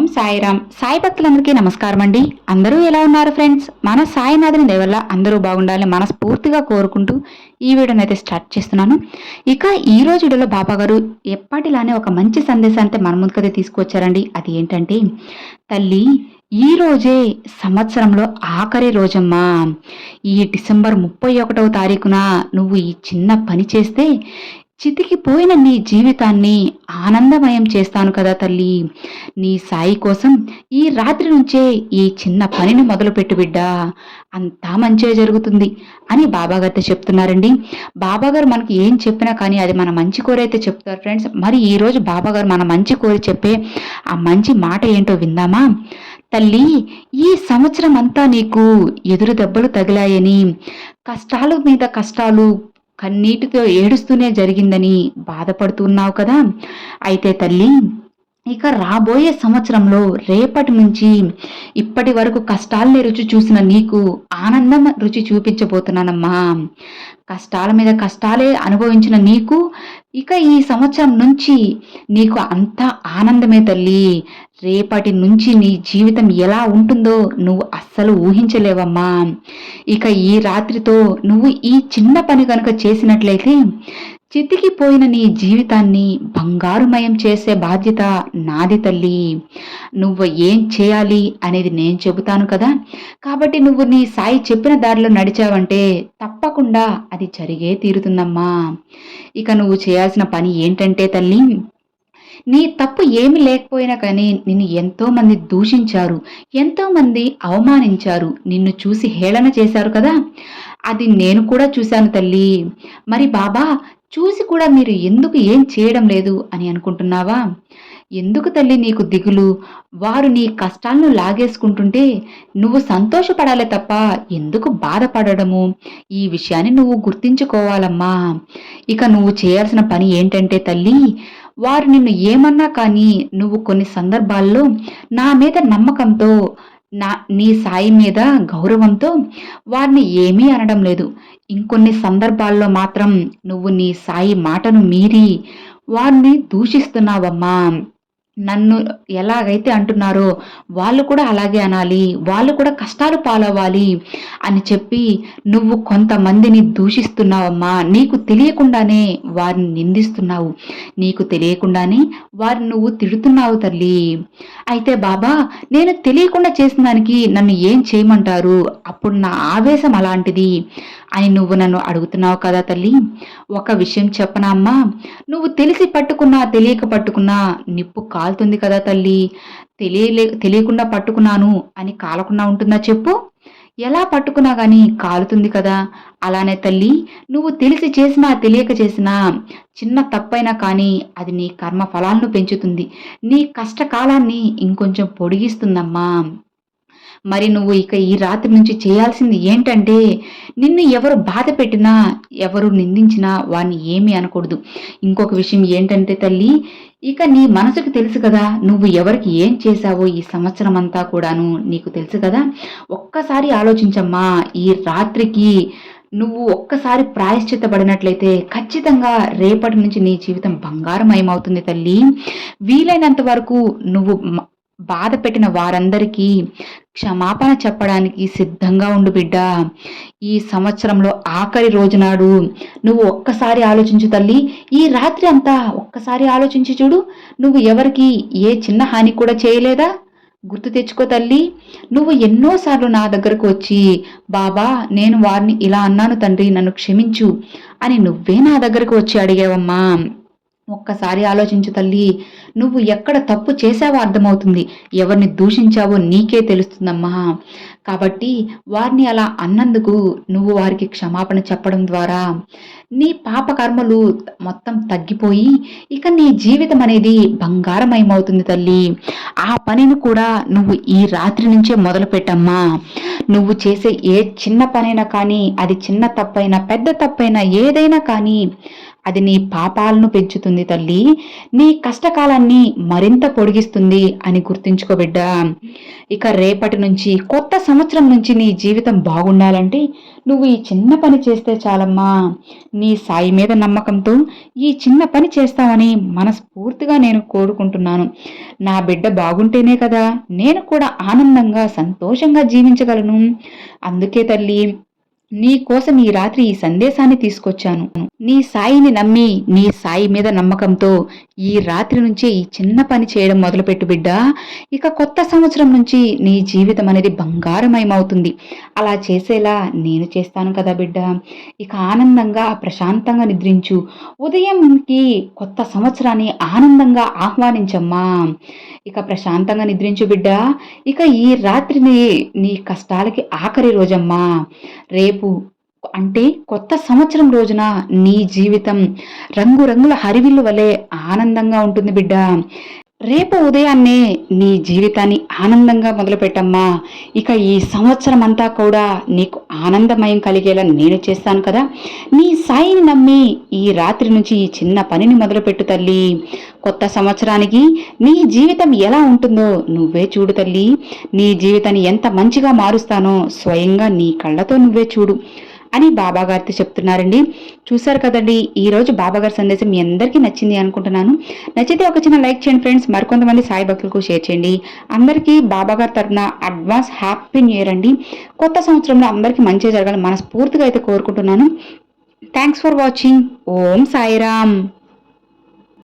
ఓం సాయిరామ్. సాయి భక్తులందరికీ నమస్కారం అండి అందరూ ఎలా ఉన్నారు ఫ్రెండ్స్? మన సాయినాథుని దేవల్ల అందరూ బాగుండాలని మనస్ఫూర్తిగా కోరుకుంటూ ఈ వీడియోని అయితే స్టార్ట్ చేస్తున్నాను. ఇక ఈ రోజు వీడియోలో బాబా గారు ఎప్పటిలానే ఒక మంచి సందేశాన్ని మన ముందుకైతే తీసుకొచ్చారండి అది ఏంటంటే తల్లి ఈ రోజే సంవత్సరంలో ఆఖరి రోజమ్మా. ఈ డిసెంబర్ ముప్పై ఒకటవ తారీఖున నువ్వు ఈ చిన్న పని చేస్తే చితికిపోయిన నీ జీవితాన్ని ఆనందమయం చేస్తాను కదా తల్లి. నీ సాయి కోసం ఈ రాత్రి నుంచే ఈ చిన్న పనిని మొదలుపెట్టు బిడ్డా. అంతా మంచిగా జరుగుతుంది అని బాబాగారితో చెప్తున్నారండి. బాబాగారు మనకి ఏం చెప్పినా కానీ అది మన మంచి కోరైతే చెప్తారు ఫ్రెండ్స్. మరి ఈరోజు బాబాగారు మన మంచి కోరి చెప్పే ఆ మంచి మాట ఏంటో విందామా? తల్లి ఈ సంవత్సరం అంతా నీకు ఎదురు దెబ్బలు తగిలాయని కష్టాలు మీద కష్టాలు కన్నీటితో ఏడుస్తూనే జరిగిందని బాధపడుతున్నావు కదా? అయితే తల్లి ఇక రాబోయే సంవత్సరంలో రేపటి నుంచి ఇప్పటి వరకు కష్టాలని రుచి చూసిన నీకు ఆనందం రుచి చూపించబోతున్నానమ్మా. కష్టాల మీద కష్టాలే అనుభవించిన నీకు ఇక ఈ సంవత్సరం నుంచి నీకు అంతా ఆనందమే తల్లి. రేపటి నుంచి నీ జీవితం ఎలా ఉంటుందో నువ్వు అస్సలు ఊహించలేవమ్మా. ఇక ఈ రాత్రితో నువ్వు ఈ చిన్న పని కనుక చేసినట్లయితే చితికిపోయిన నీ జీవితాన్ని బంగారుమయం చేసే బాధ్యత నాది తల్లి. నువ్వు ఏం చేయాలి అనేది నేను చెబుతాను కదా? కాబట్టి నువ్వు నీ సాయి చెప్పిన దారిలో నడిచావంటే తప్పకుండా అది జరిగే తీరుతుందమ్మా. ఇక నువ్వు చేయాల్సిన పని ఏంటంటే తల్లి నీ తప్పు ఏమి లేకపోయినా కానీ నిన్ను ఎంతోమంది దూషించారు ఎంతోమంది అవమానించారు నిన్ను చూసి హేళన చేశారు కదా? అది నేను కూడా చూశాను తల్లి. మరి బాబా చూసి కూడా మీరు ఎందుకు ఏం చేయడం లేదు అని అనుకుంటున్నావా? ఎందుకు తల్లి నీకు దిగులు? వారు నీ కష్టాలను లాగేసుకుంటుంటే నువ్వు సంతోషపడాలి తప్ప ఎందుకు బాధపడడము? ఈ విషయాన్ని నువ్వు గుర్తించుకోవాలమ్మా. ఇక నువ్వు చేయాల్సిన పని ఏంటంటే తల్లి వారు నిన్ను ఏమన్నా కానీ నువ్వు కొన్ని సందర్భాల్లో నా మీద నమ్మకంతో నా నీ సాయి మీద గౌరవంతో వారిని ఏమీ అనడం లేదు. ఇంకొన్ని సందర్భాల్లో మాత్రం నువ్వు నీ సాయి మాటను మీరి వారిని దూషిస్తున్నావమ్మా. నన్ను ఎలాగైతే అంటున్నారో వాళ్ళు కూడా అలాగే అనాలి వాళ్ళు కూడా కష్టాలు పాలవ్వాలి అని చెప్పి నువ్వు కొంతమందిని దూషిస్తున్నావమ్మా. నీకు తెలియకుండానే వారిని నిందిస్తున్నావు. నీకు తెలియకుండానే వారిని నువ్వు తిడుతున్నావు తల్లి. అయితే బాబా నేను తెలియకుండా చేసిన దానికి నన్ను ఏం చేయమంటారు? అప్పుడు నా ఆవేశం అలాంటిది అని నువ్వు నన్ను అడుగుతున్నావు కదా తల్లి. ఒక విషయం చెప్పనా అమ్మా? నువ్వు తెలిసి పట్టుకున్నా తెలియక పట్టుకున్నా నిప్పు కాలుతుంది కదా తల్లి. తెలియలే తెలియకుండా పట్టుకున్నాను అని కాలకుండా ఉంటుందా చెప్పు. ఎలా పట్టుకున్నా కానీ కాలుతుంది కదా. అలానే తల్లి నువ్వు తెలిసి చేసినా తెలియక చేసినా చిన్న తప్పైనా కానీ అది నీ కర్మ ఫలాలను పెంచుతుంది. నీ కష్టకాలాన్ని ఇంకొంచెం పొడిగిస్తుందమ్మా. మరి నువ్వు ఇక ఈ రాత్రి నుంచి చేయాల్సింది ఏంటంటే నిన్ను ఎవరు బాధ పెట్టినా ఎవరు నిందించినా వాడిని ఏమీ అనకూడదు. ఇంకొక విషయం ఏంటంటే తల్లి ఇక నీ మనసుకు తెలుసు కదా నువ్వు ఎవరికి ఏం చేశావో ఈ సంవత్సరం అంతా కూడాను నీకు తెలుసు కదా. ఒక్కసారి ఆలోచించమ్మా ఈ రాత్రికి నువ్వు ఒక్కసారి ప్రాయశ్చిత్తపడినట్లయితే ఖచ్చితంగా రేపటి నుంచి నీ జీవితం బంగారమయమవుతుంది తల్లి. వీలైనంత వరకు నువ్వు బాధ పెట్టిన వారందరికీ క్షమాపణ చెప్పడానికి సిద్ధంగా ఉండు బిడ్డ. ఈ సంవత్సరంలో ఆఖరి రోజునాడు నువ్వు ఒక్కసారి ఆలోచించు తల్లి. ఈ రాత్రి అంతా ఒక్కసారి ఆలోచించి చూడు. నువ్వు ఎవరికి ఏ చిన్న హాని కూడా చేయలేదా? గుర్తు తెచ్చుకో తల్లి. నువ్వు ఎన్నోసార్లు నా దగ్గరకు వచ్చి బాబా నేను వారిని ఇలా అన్నాను తండ్రి నన్ను క్షమించు అని నువ్వే నా దగ్గరకు వచ్చి అడిగావమ్మా. ఒక్కసారి ఆలోచించు తల్లి. నువ్వు ఎక్కడ తప్పు చేసావో అర్థమవుతుంది. ఎవరిని దూషించావో నీకే తెలుస్తుందమ్మా. కాబట్టి వారిని అలా అన్నందుకు నువ్వు వారికి క్షమాపణ చెప్పడం ద్వారా నీ పాప కర్మలు మొత్తం తగ్గిపోయి ఇక నీ జీవితం అనేది బంగారమయమవుతుంది తల్లి. ఆ పనిని కూడా నువ్వు ఈ రాత్రి నుంచే మొదలు పెట్టమ్మా నువ్వు చేసే ఏ చిన్న పనైనా కానీ అది చిన్న తప్పైనా పెద్ద తప్పైనా ఏదైనా కానీ అది నీ పాపాలను పెంచుతుంది తల్లి. నీ కష్టకాలాన్ని మరింత పొడిగిస్తుంది అని గుర్తుంచుకో బిడ్డ. ఇక రేపటి నుంచి కొత్త సంవత్సరం నుంచి నీ జీవితం బాగుండాలంటే నువ్వు ఈ చిన్న పని చేస్తే చాలమ్మా. నీ సాయి మీద నమ్మకంతో ఈ చిన్న పని చేస్తావని మనస్ఫూర్తిగా నేను కోరుకుంటున్నాను. నా బిడ్డ బాగుంటేనే కదా నేను కూడా ఆనందంగా సంతోషంగా జీవించగలను. అందుకే తల్లి నీ కోసం ఈ రాత్రి ఈ సందేశాన్ని తీసుకొచ్చాను. నీ సాయిని నమ్మి నీ సాయి మీద నమ్మకంతో ఈ రాత్రి నుంచే ఈ చిన్న పని చేయడం మొదలుపెట్టు బిడ్డ. ఇక కొత్త సంవత్సరం నుంచి నీ జీవితం అనేది బంగారమయమవుతుంది. అలా చేసేలా నేను చేస్తాను కదా బిడ్డ. ఇక ఆనందంగా ప్రశాంతంగా నిద్రించు. ఉదయంకి కొత్త సంవత్సరాన్ని ఆనందంగా ఆహ్వానించమ్మా. ఇక ప్రశాంతంగా నిద్రించు బిడ్డ. ఇక ఈ రాత్రిని నీ కష్టాలకి ఆఖరి రోజమ్మా. రేపు అంటే కొత్త సంవత్సరం రోజున నీ జీవితం రంగురంగుల హరివిల్లు వలె ఆనందంగా ఉంటుంది బిడ్డ. రేపు ఉదయాన్నే నీ జీవితాన్ని ఆనందంగా మొదలుపెట్టమ్మా. ఇక ఈ సంవత్సరం అంతా కూడా నీకు ఆనందమయం కలిగేలా నేను చేస్తాను కదా. నీ సాయిని నమ్మి ఈ రాత్రి నుంచి ఈ చిన్న పనిని మొదలుపెట్టు తల్లి. కొత్త సంవత్సరానికి నీ జీవితం ఎలా ఉంటుందో నువ్వే చూడు తల్లి. నీ జీవితాన్ని ఎంత మంచిగా మారుస్తానో స్వయంగా నీ కళ్ళతో నువ్వే చూడు. అని బాబాగారితో చెప్తున్నారండి. చూసారు కదండి ఈరోజు బాబాగారి సందేశం మీ అందరికీ నచ్చింది అనుకుంటున్నాను. నచ్చితే ఒక చిన్న లైక్ చేయండి ఫ్రెండ్స్. మరికొంతమంది సాయి భక్తులకు షేర్ చేయండి. అందరికీ బాబాగారి తరఫున అడ్వాన్స్ హ్యాపీ న్యూ ఇయర్ అండి. కొత్త సంవత్సరంలో అందరికీ మంచి జరగాలని మనస్ఫూర్తిగా అయితే కోరుకుంటున్నాను. Thanks for watching. Om Sairam.